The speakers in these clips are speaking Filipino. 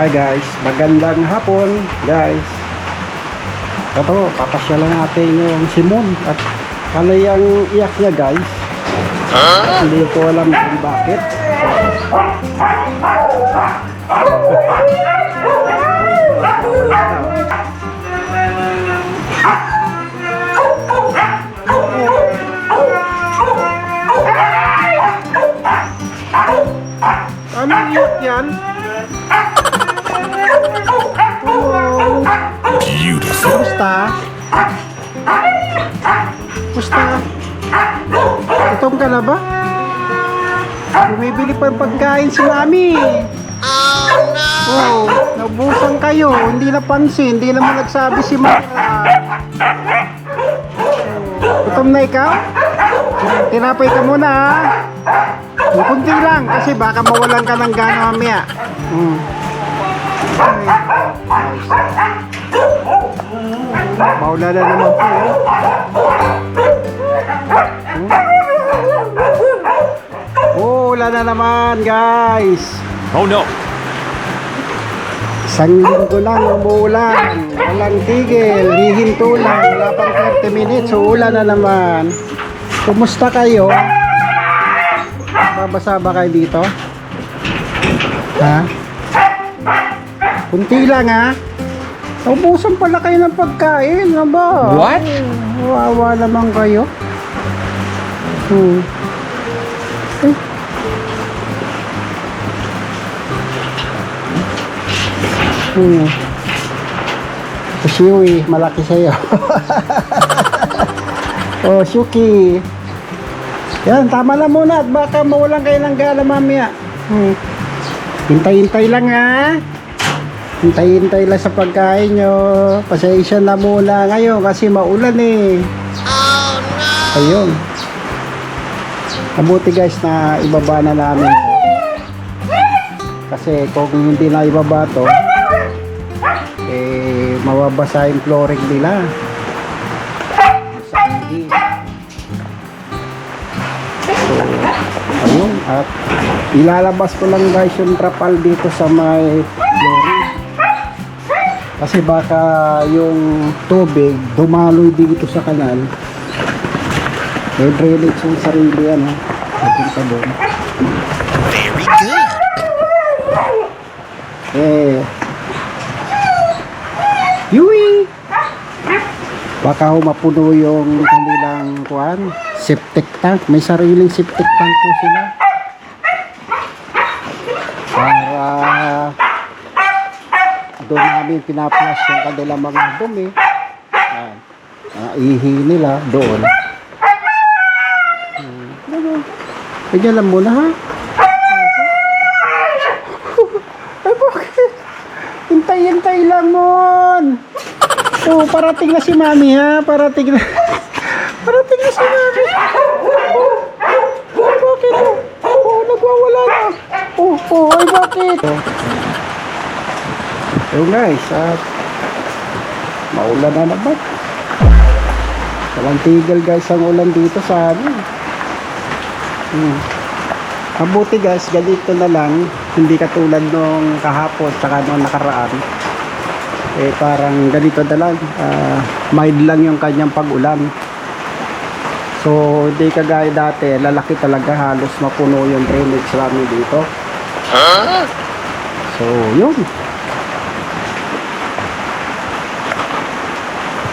Hi guys, magandang hapon guys. Ito, papasyalan natin yung Simon at ano yung iyak niya guys. Hindi ko alam kung bakit. Ano iyak yan? Kumusta? Kumusta? Gutom ka na ba? Bumibili pa pagkain si Mami. Oh no! Oh, nabusan kayo. Hindi napansin. Hindi naman nagsabi si Mara. Oh, Gutom na ikaw? Tinapay ka muna ha. Yung Kunti lang kasi baka mawalan ka ng gana mamaya. Hmm. Maula na naman po. Hmm? Oh, wala na naman, guys. Oh no. Isang linggo lang umuulan. Walang tigil. Hihinto lang. Wala pang 30 minutes. Uulan na naman. Kumusta kayo? Babasa ba kayo dito? Ha? Kunti lang ha? Naubusan pala kayo ng pagkain. Ano ba? What? Wawa naman kayo. Hmm. Eh. Hmm. Yui, malaki sa'yo. oh, Shuki. Yan, tama na muna at baka mawalan kayo ng gala mamaya. Hmm. Hintay-hintay lang ha. Hintay-hintay lang sa pagkain nyo. Pasensya na muna ngayon kasi maulan eh. Oh no! Ayun. Mabuti guys na ibaba na namin. Kasi kung hindi na ibaba to, eh mawabasa yung flooring nila. So, ayun. At ilalabas ko lang guys yung trapal dito sa may flooring. Kasi baka yung tubig dumaloy dito sa kanal. May drainage yung sarili ano. Papunta doon. Very good. Eh. Yui! Baka mapuno yung kanilang kuan, septic tank. May sariling septic tank po sila. Para doon namin pinaplas yung kanilang mga dumi. Yan. Mga ihi nila doon. Hmm. Ano? Bigyan lang muna ha. Ay, bakit? Hintay-hintay lang mon. Oh, parating na si Mami ha. Parating na. parating na si Mami. Bakit? Oh, nagwawala na. Oh, oh, ay bakit? So guys, at maulan na naman. Walang tigil guys ang ulan dito sa amin. Hmm. Mabuti guys, ganito na lang. Hindi katulad nung kahapon saka nung nakaraan. Eh parang ganito na lang. ah, mild lang yung kanyang pag-ulan. So hindi kagaya dati, lalaki talaga halos mapuno yung drainage namin dito. So yun.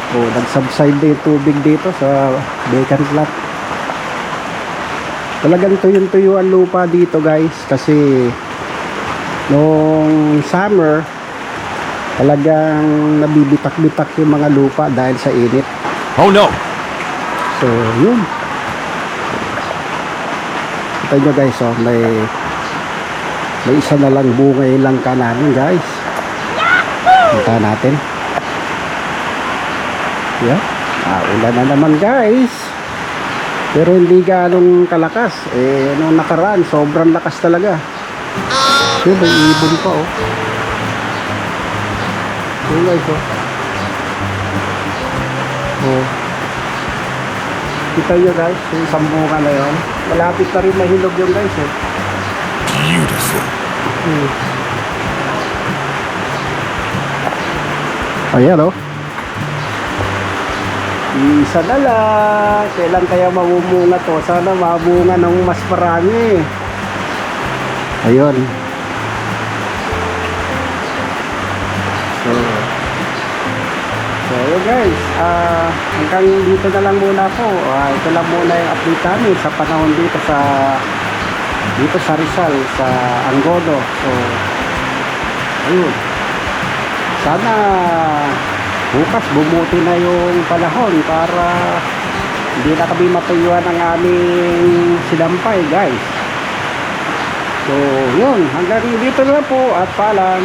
So nag-subside na yung tubig dito sa vacant lot talagang tuyong-tuyo ang lupa dito guys kasi nung summer talagang nabibitak-bitak yung mga lupa dahil sa init. Oh no. so yun. Kita nyo guys oh, may may isa na lang bungay lang ka namin guys. Kita natin yeah ah, ulan na naman guys pero hindi ganong kalakas. Eh, nung nakaraan, sobrang lakas talaga. Yun, may ibon pa, oh. Yun, guys, oh. Oh. Kita nyo, guys, yung sambungan na yun. Malapit na rin mahilog yung guys, eh. Beautiful. Hmm. Ayan oh. Isa na lang. Kailan kaya mamumunga to? Sana mabunga ng mas marami. Ayun. So, so yun guys. ah hanggang dito na lang muna po. Ah, ito lang muna yung update namin sa panahon dito sa dito sa Rizal, sa Angono. So, ayun. Sana bukas bumuti na yung panahon para hindi na kami matuyuan ng aming sinampay guys. So, yun. Hanggang dito na po at paalam.